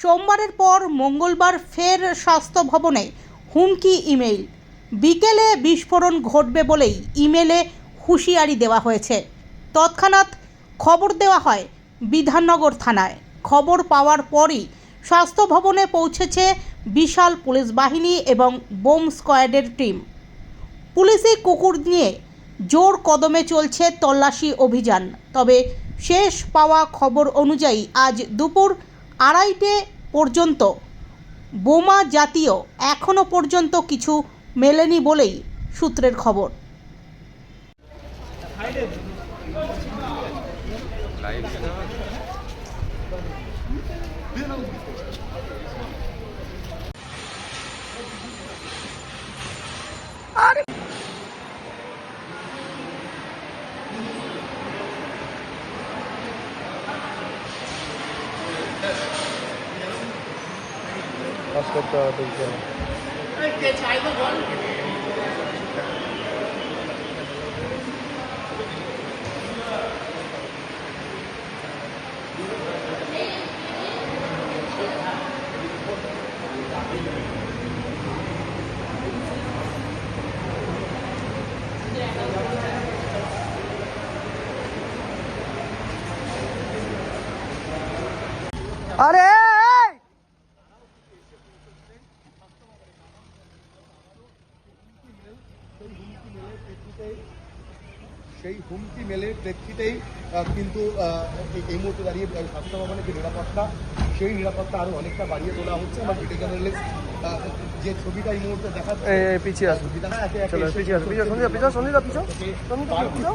সোমবারের পর মঙ্গলবার ফের স্বাস্থ্য ভবনে হুমকি ইমেইল। বিকেলে বিস্ফোরণ ঘটবে বলেই ইমেলে হুঁশিয়ারি দেওয়া হয়েছে। তৎক্ষণাৎ খবর দেওয়া হয় বিধাননগর থানায়। খবর পাওয়ার পরই স্বাস্থ্য ভবনে পৌঁছেছে বিশাল পুলিশ বাহিনী এবং বোম স্কোয়াডের টিম। পুলিশি কুকুর নিয়ে জোর কদমে চলছে তল্লাশি অভিযান। তবে শেষ পাওয়া খবর অনুযায়ী আজ দুপুর আড়াইটে পর্যন্ত বোমা জাতীয় এখনও পর্যন্ত কিছু মেলেনি বলেই সূত্রের খবর। अरे! সেই হুমকি মেলের প্রেক্ষিতেই কিন্তু এই- মুহূর্তে দাঁড়িয়ে স্বাস্থ্য ভবনের যে নিরাপত্তা সেই নিরাপত্তা আরও অনেকটা বাড়িয়ে তোলা হচ্ছে আমার ভিডিও জার্নালিস্ট যে ছবিটা এই মুহূর্তে এ, পিছিয়ে আসো। বিধান একে একে চলো এসে পিছিয়ে পিছিয়ে সন্ধ্যা পিছিয়ে সন্ধ্যা পুরো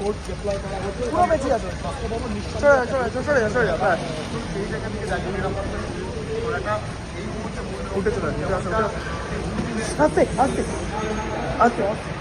সরে সরে সরে সরে সেই জায়গা থেকে জাতীয় নিরাপত্তা। করাটা এই মুহূর্তে উঠে চলে। আস্তে আস্তে আস্তে।